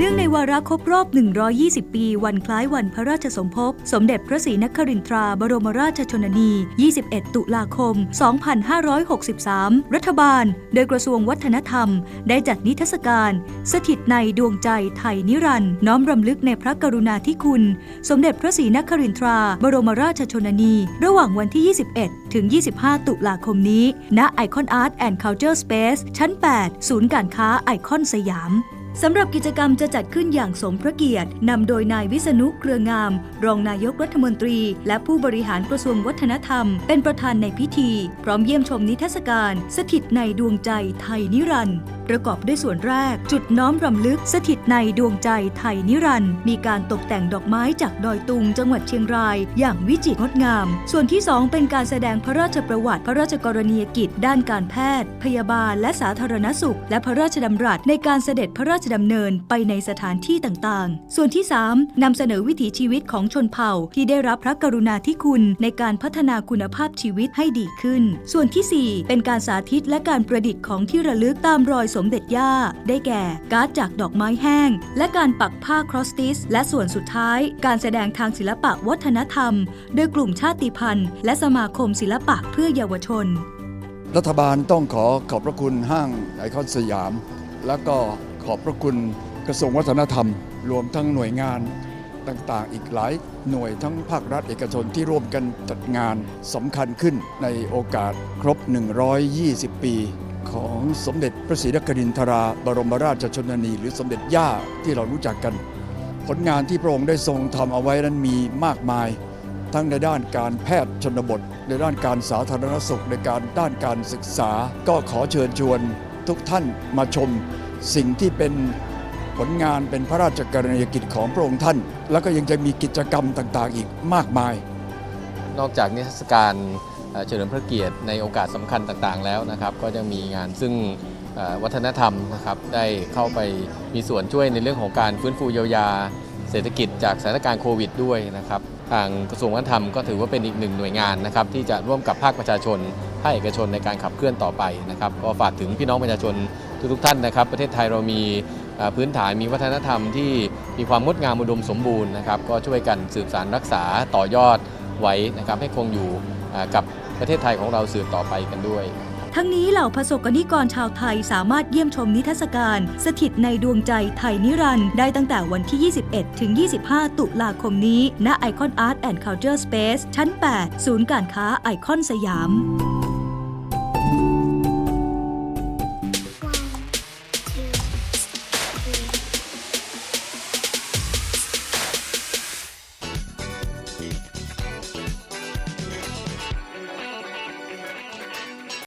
เนื่องในวาระครบรอบ 120 ปี วันคล้ายวันพระราชสมภพ สมเด็จพระศรีนครินทราบรมราชชนนี 21 ตุลาคม 2563 รัฐบาล โดยกระทรวงวัฒนธรรม ได้จัดนิทรรศการ สถิตในดวงใจไทยนิรันด์น้อมรำลึกในพระกรุณาธิคุณ สมเด็จพระศรีนครินทรา บรมราชชนนี ระหว่างวันที่ 21 ถึง 25 ตุลาคมนี้ ณไอคอนอาร์ตแอนด์เคาน์เตอร์สเปซชั้น 8 ศูนย์การค้าไอคอนสยาม สำหรับกิจกรรมจะจัดขึ้นอย่างสมพระเกียรติ นำโดยนายวิษณุเครืองาม รองนายกรัฐมนตรี และผู้บริหารกระทรวงวัฒนธรรม เป็นประธานในพิธี พร้อมเยี่ยมชมนิทรรศการ สถิตในดวงใจไทยนิรันดร์ ประกอบด้วยส่วนแรก จุดน้อมรำลึกสถิตในดวงใจไทยนิรันด์มีการตกแต่งดอกไม้จากดอยตุง จังหวัดเชียงราย อย่างวิจิตรงดงาม ส่วนที่ 2 เป็นการแสดงพระราชประวัติ พระราชกรณียกิจ ด้านการแพทย์ พยาบาล และสาธารณสุข และพระราชดำรัสในการเสด็จพระราชดำเนินไปในสถานที่ต่างๆ ส่วนที่ 3นำเสนอวิถีชีวิตของชนเผ่า ที่ได้รับพระกรุณาธิคุณในการพัฒนาคุณภาพชีวิตให้ดีขึ้น ส่วนทีสี่4 เป็นการสาธิตและการประดิษฐ์ของที่ระลึกตามรอยสมเด็จย่า ได้แก่การ์ดจากดอกไม้แห้ง และการปักผ้าครอสติส และส่วนสุดท้าย การแสดงทางศิลปะวัฒนธรรม โดยกลุ่มชาติพันธุ์ และสมาคมศิลปะเพื่อเยาวชน รัฐบาลต้องขอขอบพระคุณห้างไอคอนสยาม แล้วก็ขอบพระคุณกระทรวงวัฒนธรรม รวมทั้งหน่วยงานต่างๆ อีกหลายหน่วยทั้งภาครัฐเอกชนที่ร่วมกันจัดงานสำคัญขึ้นในโอกาสครบ 120 ปี ของสมเด็จพระศรีนครินทราบรมราชชนนีหรือสมเด็จย่าที่เรารู้จักกัน ผลงานที่พระองค์ได้ทรงทำเอาไว้นั้นมีมากมาย ทั้งในด้านการแพทย์ชนบท ในด้านการสาธารณสุขในการด้านการศึกษา ก็ขอเชิญชวนทุกท่านมาชมสิ่งที่เป็นผลงานเป็นพระราชกรณียกิจของพระองค์ท่าน แล้วก็ยังจะมีกิจกรรมต่างๆ อีกมากมาย นอกจากนิทรรศการ เฉลิมพระเกียรติในโอกาสสำคัญต่างๆแล้วนะครับ ก็ยังมีงานซึ่งวัฒนธรรมนะครับได้เข้าไปมีส่วนช่วยในเรื่องของการฟื้นฟูเยียวยา เศรษฐกิจจากสถานการณ์โควิดด้วยนะครับทางกระทรวงวัฒนธรรมก็ถือว่าเป็นอีกหนึ่งหน่วยงานนะครับที่จะร่วมกับภาคประชาชนภาคเอกชนในการขับเคลื่อนต่อไปนะครับก็ฝากถึงพี่น้องประชาชนทุกๆท่านนะครับ ประเทศไทยเรามีพื้นฐานมีวัฒนธรรมที่มีความงดงามอุดมสมบูรณ์นะครับ ก็ช่วยกันสืบสานรักษาต่อยอดไว้นะครับให้คงอยู่ กับประเทศไทยของเราสืบต่อไปกันด้วย ทั้งนี้เหล่าประสบกนิกรชาวไทยสามารถเยี่ยมชมนิทรรศการ สถิตในดวงใจไทยนิรันดร์ได้ตั้งแต่วันที่ 21 ถึง 25 ตุลาคมนี้ ณไอคอนอาร์ตแอนด์เคาน์เตอร์สเปซชั้น 8 ศูนย์การค้าไอคอนสยาม